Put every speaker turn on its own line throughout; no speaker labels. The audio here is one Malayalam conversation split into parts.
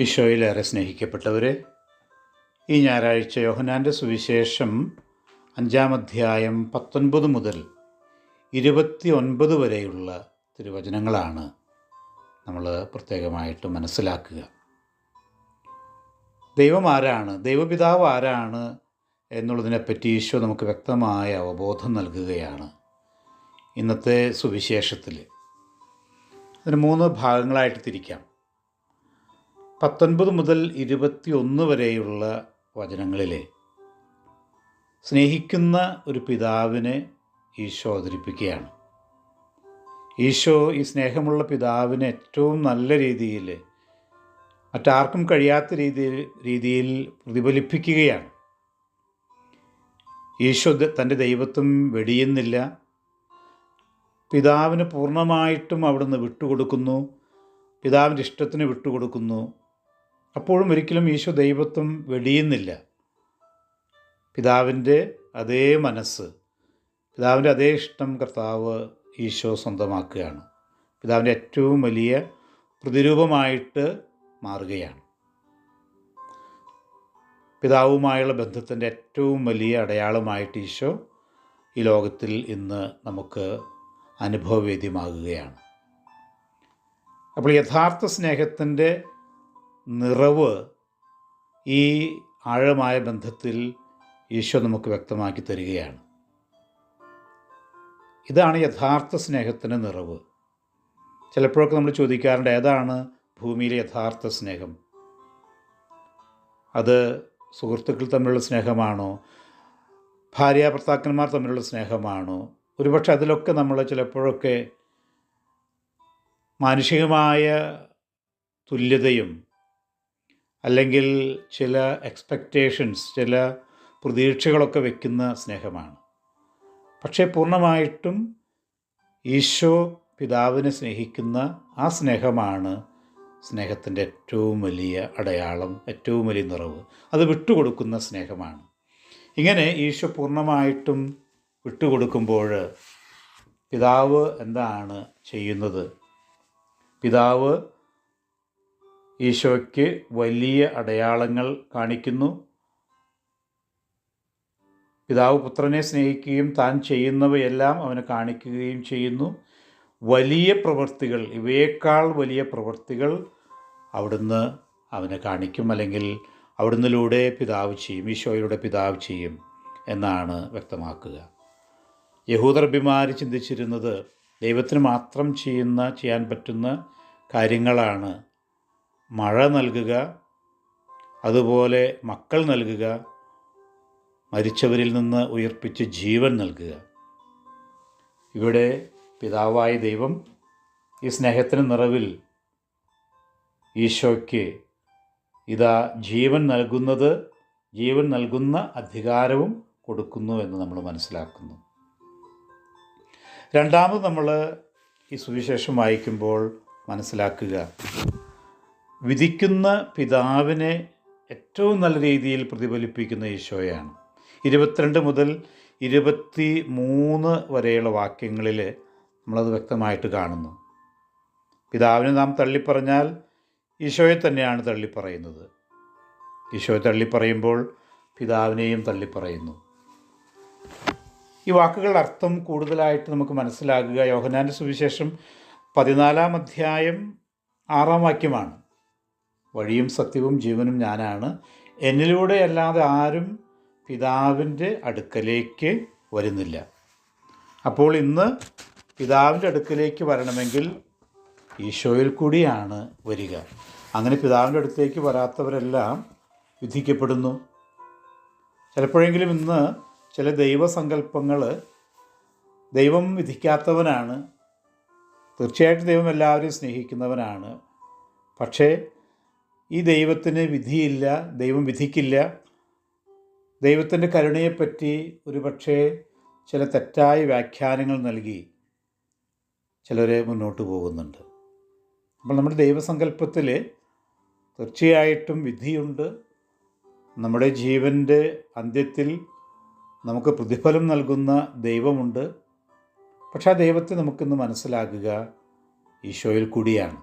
ഈശോയിലേറെ സ്നേഹിക്കപ്പെട്ടവരെ ഈ ഞായറാഴ്ച യോഹനാന്റെ സുവിശേഷം അഞ്ചാം അധ്യായം പത്തൊൻപത് മുതൽ ഇരുപത്തി ഒൻപത് വരെയുള്ള തിരുവചനങ്ങളാണ് നമ്മൾ പ്രത്യേകമായിട്ട് മനസ്സിലാക്കുക. ദൈവം ആരാണ്? ദൈവപിതാവ് ആരാണ്? എന്നുള്ളതിനെപ്പറ്റി ഈശോ നമുക്ക് വ്യക്തമായ അവബോധം നൽകുകയാണ് ഇന്നത്തെ സുവിശേഷത്തിൽ. അതിന് മൂന്ന് ഭാഗങ്ങളായിട്ട് തിരിക്കാം. പത്തൊൻപത് മുതൽ ഇരുപത്തി ഒന്ന് വരെയുള്ള വചനങ്ങളിലെ സ്നേഹിക്കുന്ന ഒരു പിതാവിനെ ഈശോ അവതരിപ്പിക്കുകയാണ്. ഈശോ ഈ സ്നേഹമുള്ള പിതാവിനെ ഏറ്റവും നല്ല രീതിയിൽ മറ്റാർക്കും കഴിയാത്ത രീതിയിൽ രീതിയിൽ പ്രതിഫലിപ്പിക്കുകയാണ്. ഈശോ തന്റെ ദൈവത്വം വെടിയുന്നില്ല. പിതാവിന് പൂർണമായിട്ടും അവിടുന്ന് വിട്ടുകൊടുക്കുന്നു. പിതാവിന്റെ ഇഷ്ടത്തിന് വിട്ടുകൊടുക്കുന്നു. അപ്പോഴും ഒരിക്കലും ഈശോ ദൈവത്വം വെടിയുന്നില്ല പിതാവിന്റെ അതേ മനസ്സ് പിതാവിന്റെ അതേ ഇഷ്ടം കർത്താവ് ഈശോ സ്വന്തമാക്കുകയാണ്. പിതാവിന്റെ ഏറ്റവും വലിയ പ്രതിരൂപമായിട്ട് മാറുകയാണ്. പിതാവുമായുള്ള ബന്ധത്തിന്റെ ഏറ്റവും വലിയ അടയാളമായിട്ട് ഈശോ ഈ ലോകത്തിൽ ഇന്ന് നമുക്ക് അനുഭവവേദ്യമാകുകയാണ്. അപ്പോൾ യഥാർത്ഥ സ്നേഹത്തിന്റെ നിറവ് ഈ ആഴമായ ബന്ധത്തിൽ ഈശോ നമുക്ക് വ്യക്തമാക്കി തരികയാണ്. ഇതാണ് യഥാർത്ഥ സ്നേഹത്തിന്റെ നിറവ്. ചിലപ്പോഴൊക്കെ നമ്മൾ ചോദിക്കാറുണ്ട് ഏതാണ് ഭൂമിയിലെ യഥാർത്ഥ സ്നേഹം? അത് സുഹൃത്തുക്കൾ തമ്മിലുള്ള സ്നേഹമാണോ? ഭാര്യ ഭർത്താക്കന്മാർ തമ്മിലുള്ള സ്നേഹമാണോ? ഒരുപക്ഷെ അതിലൊക്കെ നമ്മൾ ചിലപ്പോഴൊക്കെ മാനുഷികമായ തുല്യതയും അല്ലെങ്കിൽ ചില എക്സ്പെക്റ്റേഷൻസ് ചില പ്രതീക്ഷകളൊക്കെ വയ്ക്കുന്ന സ്നേഹമാണ്. പക്ഷേ പൂർണമായിട്ടും ഈശോ പിതാവിനെ സ്നേഹിക്കുന്ന ആ സ്നേഹമാണ് സ്നേഹത്തിന്റെ ഏറ്റവും വലിയ അടയാളം ഏറ്റവും വലിയ നിറവ്. അത് വിട്ടുകൊടുക്കുന്ന സ്നേഹമാണ്. ഇങ്ങനെ ഈശോ പൂർണമായിട്ടും വിട്ടുകൊടുക്കുമ്പോൾ പിതാവ് എന്താണ് ചെയ്യുന്നത്? പിതാവ് ഈശോയ്ക്ക് വലിയ അടയാളങ്ങൾ കാണിക്കുന്നു. പിതാവ് പുത്രനെ സ്നേഹിക്കുകയും താൻ ചെയ്യുന്നവയെല്ലാം അവന് കാണിക്കുകയും ചെയ്യുന്നു. വലിയ പ്രവൃത്തികൾ ഇവയേക്കാൾ വലിയ പ്രവൃത്തികൾ അവിടുന്ന് അവനെ കാണിക്കും. അല്ലെങ്കിൽ അവിടുന്നിലൂടെ പിതാവ് ചെയ്യും ഈശോയിലൂടെ പിതാവ് ചെയ്യും എന്നാണ് വ്യക്തമാക്കുക. യഹൂദർഭിമാർ ചിന്തിച്ചിരുന്നത് ദൈവത്തിന് മാത്രം ചെയ്യുന്ന ചെയ്യാൻ പറ്റുന്ന കാര്യങ്ങളാണ് മഴ നൽകുക അതുപോലെ മക്കൾ നൽകുക മരിച്ചവരിൽ നിന്ന് ഉയർപ്പിച്ച് ജീവൻ നൽകുക. ഇവിടെ പിതാവായ ദൈവം ഈ സ്നേഹത്തിന് നിറവിൽ ഈശോയ്ക്ക് ഇതാ ജീവൻ നൽകുന്നത് ജീവൻ നൽകുന്ന അധികാരവും കൊടുക്കുന്നു എന്ന് നമ്മൾ മനസ്സിലാക്കുന്നു. രണ്ടാമത് നമ്മൾ ഈ സുവിശേഷം വായിക്കുമ്പോൾ മനസ്സിലാക്കുക. വിധിക്കുന്ന പിതാവിനെ ഏറ്റവും നല്ല രീതിയിൽ പ്രതിഫലിപ്പിക്കുന്ന ഈശോയാണ്. ഇരുപത്തിരണ്ട് മുതൽ ഇരുപത്തി മൂന്ന് വരെയുള്ള വാക്യങ്ങളിൽ നമ്മളത് വ്യക്തമായിട്ട് കാണുന്നു. പിതാവിനെ നാം തള്ളിപ്പറഞ്ഞാൽ ഈശോയെ തന്നെയാണ് തള്ളിപ്പറയുന്നത്. ഈശോയെ തള്ളിപ്പറയുമ്പോൾ പിതാവിനെയും തള്ളിപ്പറയുന്നു. ഈ വാക്കുകളുടെ അർത്ഥം കൂടുതലായിട്ട് നമുക്ക് മനസ്സിലാകുക യോഹനാന്റെ സുവിശേഷം പതിനാലാം അധ്യായം ആറാം വാക്യമാണ്. വഴിയും സത്യവും ജീവനും ഞാനാണ്. എന്നിലൂടെ അല്ലാതെ ആരും പിതാവിന്റെ അടുക്കലേക്ക് വരുന്നില്ല. അപ്പോൾ ഇന്ന് പിതാവിന്റെ അടുക്കലേക്ക് വരണമെങ്കിൽ ഈശോയിൽ കൂടിയാണ് വരിക. അങ്ങനെ പിതാവിന്റെ അടുത്തേക്ക് വരാത്തവരെല്ലാം വിധിക്കപ്പെടുന്നു. ചിലപ്പോഴെങ്കിലും ഇന്ന് ചില ദൈവസങ്കല്പങ്ങൾ ദൈവം വിധിക്കാത്തവനാണ്. തീർച്ചയായിട്ടും ദൈവം എല്ലാവരെയും സ്നേഹിക്കുന്നവനാണ്. പക്ഷേ ഈ ദൈവത്തിന് വിധിയില്ല ദൈവം വിധിക്കില്ല. ദൈവത്തിന്റെ കരുണയെപ്പറ്റി ഒരുപക്ഷേ ചില തെറ്റായ വ്യാഖ്യാനങ്ങൾ നൽകി ചിലർ മുന്നോട്ട് പോകുന്നുണ്ട്. അപ്പോൾ നമ്മുടെ ദൈവസങ്കല്പത്തിൽ തീർച്ചയായിട്ടും വിധിയുണ്ട്. നമ്മുടെ ജീവന്റെ അന്ത്യത്തിൽ നമുക്ക് പ്രതിഫലം നൽകുന്ന ദൈവമുണ്ട്. പക്ഷെ ആ ദൈവത്തെ നമുക്കിന്ന് മനസ്സിലാക്കുക ഈശോയിൽ കൂടിയാണ്.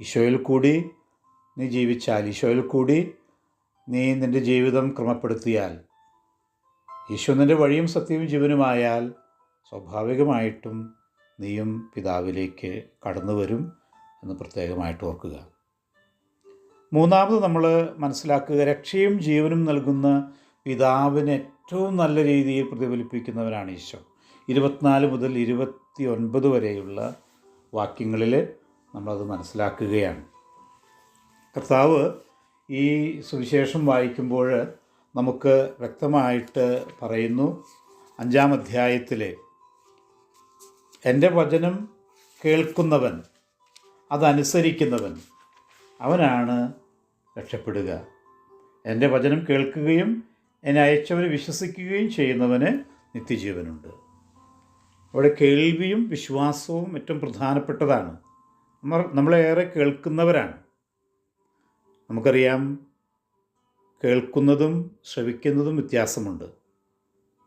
ഈശോയിൽ കൂടി നീ ജീവിച്ചാൽ ഈശോയിൽ കൂടി നീ നിന്റെ ജീവിതം ക്രമപ്പെടുത്തിയാൽ. ഈശോ നിന്റെ വഴിയും സത്യവും ജീവനുമായാൽ സ്വാഭാവികമായിട്ടും നീയും പിതാവിലേക്ക് കടന്നു വരും എന്ന് പ്രത്യേകമായിട്ട് ഓർക്കുക. മൂന്നാമത് നമ്മൾ മനസ്സിലാക്കുക രക്ഷയും ജീവനും നൽകുന്ന പിതാവിന് ഏറ്റവും നല്ല രീതിയിൽ പ്രതിഫലിപ്പിക്കുന്നവരാണ് ഈശോ. ഇരുപത്തിനാല് മുതൽ ഇരുപത്തി ഒൻപത് വരെയുള്ള വാക്യങ്ങളിൽ നമ്മളത് മനസ്സിലാക്കുകയാണ്. കർത്താവ് ഈ സുവിശേഷം വായിക്കുമ്പോൾ നമുക്ക് വ്യക്തമായിട്ട് പറയുന്നു. അഞ്ചാം അധ്യായത്തിലെ എന്റെ വചനം കേൾക്കുന്നവൻ അതനുസരിക്കുന്നവൻ അവനാണ് രക്ഷപ്പെടുക. എന്റെ വചനം കേൾക്കുകയും എന്നെ അയച്ചവനെ വിശ്വസിക്കുകയും ചെയ്യുന്നവന് നിത്യജീവനുണ്ട്. അവിടെ കേൾവിയും വിശ്വാസവും ഏറ്റവും പ്രധാനപ്പെട്ടതാണ്. നമ്മൾ നമ്മളേറെ കേൾക്കുന്നവരാണ്. നമുക്കറിയാം കേൾക്കുന്നതും ശ്രവിക്കുന്നതും വ്യത്യാസമുണ്ട്.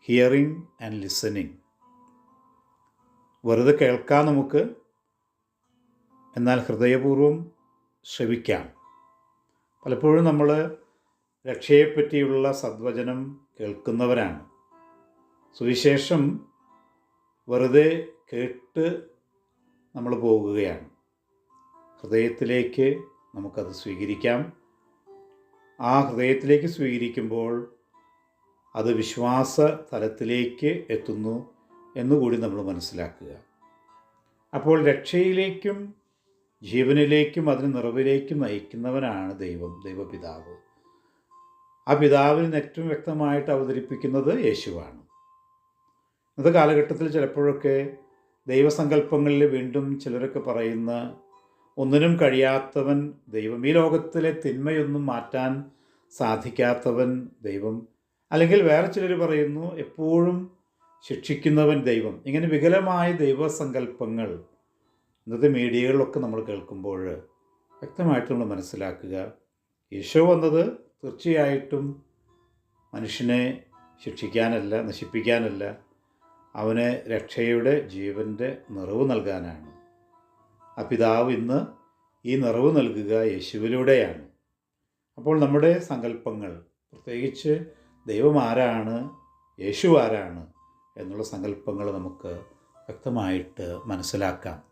ഹിയറിംഗ് ആൻഡ് ലിസണിങ് വെറുതെ കേൾക്കാം നമുക്ക് എന്നാൽ ഹൃദയപൂർവം ശ്രവിക്കാം. പലപ്പോഴും നമ്മൾ രക്ഷയെപ്പറ്റിയുള്ള സദ്വചനം കേൾക്കുന്നവരാണ്. സുവിശേഷം വെറുതെ കേട്ട് നമ്മൾ പോകുകയാണ്. ഹൃദയത്തിലേക്ക് നമുക്കത് സ്വീകരിക്കാം. ആ ഹൃദയത്തിലേക്ക് സ്വീകരിക്കുമ്പോൾ അത് വിശ്വാസ തലത്തിലേക്ക് എത്തുന്നു എന്നുകൂടി നമ്മൾ മനസ്സിലാക്കുക. അപ്പോൾ രക്ഷയിലേക്കും ജീവനിലേക്കും അതിന് നിറവിലേക്കും നയിക്കുന്നവനാണ് ദൈവം ദൈവപിതാവ്. ആ പിതാവിന് ഏറ്റവും വ്യക്തമായിട്ട് അവതരിപ്പിക്കുന്നത് യേശുവാണ്. ഇന്നത്തെ കാലഘട്ടത്തിൽ ചിലപ്പോഴൊക്കെ ദൈവസങ്കല്പങ്ങളിൽ വീണ്ടും ചിലരൊക്കെ പറയുന്ന ഒന്നിനും കഴിയാത്തവൻ ദൈവം. ഈ ലോകത്തിലെ തിന്മയൊന്നും മാറ്റാൻ സാധിക്കാത്തവൻ ദൈവം. അല്ലെങ്കിൽ വേറെ ചിലർ പറയുന്നു എപ്പോഴും ശിക്ഷിക്കുന്നവൻ ദൈവം. ഇങ്ങനെ വികലമായ ദൈവസങ്കല്പങ്ങൾ ഇന്നത്തെ മീഡിയകളിലൊക്കെ നമ്മൾ കേൾക്കുമ്പോൾ വ്യക്തമായിട്ട് നമ്മൾ മനസ്സിലാക്കുക. ഈശോ വന്നത് തീർച്ചയായിട്ടും മനുഷ്യനെ ശിക്ഷിക്കാനല്ല നശിപ്പിക്കാനല്ല. അവന് രക്ഷയുടെ ജീവന്റെ നിറവ് നൽകാനാണ്. ആ പിതാവ് ഇന്ന് ഈ നിറവ് നൽകുക യേശുവിലൂടെയാണ്. അപ്പോൾ നമ്മുടെ സങ്കല്പങ്ങൾ പ്രത്യേകിച്ച് ദൈവം ആരാണ് യേശു ആരാണ് എന്നുള്ള സങ്കല്പങ്ങൾ നമുക്ക് വ്യക്തമായിട്ട് മനസ്സിലാക്കാം.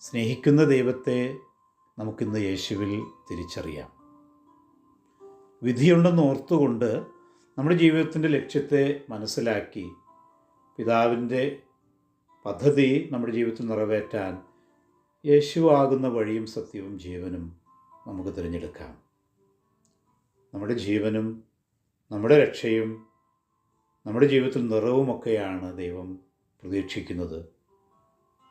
സ്നേഹിക്കുന്ന ദൈവത്തെ നമുക്കിന്ന് യേശുവിൽ തിരിച്ചറിയാം. വിധിയുണ്ടെന്ന് ഓർത്തുകൊണ്ട് നമ്മുടെ ജീവിതത്തിന്റെ ലക്ഷ്യത്തെ മനസ്സിലാക്കി പിതാവിന്റെ പദ്ധതി നമ്മുടെ ജീവിതത്തിൽ നിറവേറ്റാൻ യേശുവാകുന്ന വഴിയും സത്യവും ജീവനും നമുക്ക് തിരഞ്ഞെടുക്കാം. നമ്മുടെ ജീവനും നമ്മുടെ രക്ഷയും നമ്മുടെ ജീവിതത്തിൽ നിറവുമൊക്കെയാണ് ദൈവം പ്രതീക്ഷിക്കുന്നത്.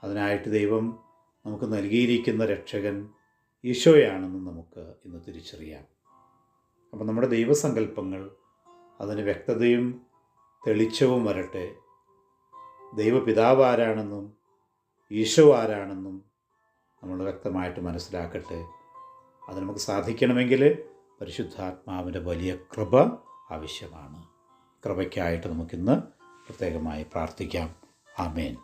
അതിനായിട്ട് ദൈവം നമുക്ക് നൽകിയിരിക്കുന്ന രക്ഷകൻ ഈശോയാണെന്ന് നമുക്ക് ഇന്ന് തിരിച്ചറിയാം. അപ്പം നമ്മുടെ ദൈവസങ്കല്പങ്ങൾ അതിന് വ്യക്തതയും തെളിച്ചവും വരട്ടെ. ദൈവപിതാവ് ആരാണെന്നും ഈശോ ആരാണെന്നും നമ്മൾ വ്യക്തമായിട്ട് മനസ്സിലാക്കട്ടെ. അത് നമുക്ക് സാധിക്കണമെങ്കിൽ പരിശുദ്ധാത്മാവിന്റെ വലിയ കൃപ ആവശ്യമാണ്. കൃപയ്ക്കായിട്ട് നമുക്കിന്ന് പ്രത്യേകമായി പ്രാർത്ഥിക്കാം. ആമേൻ.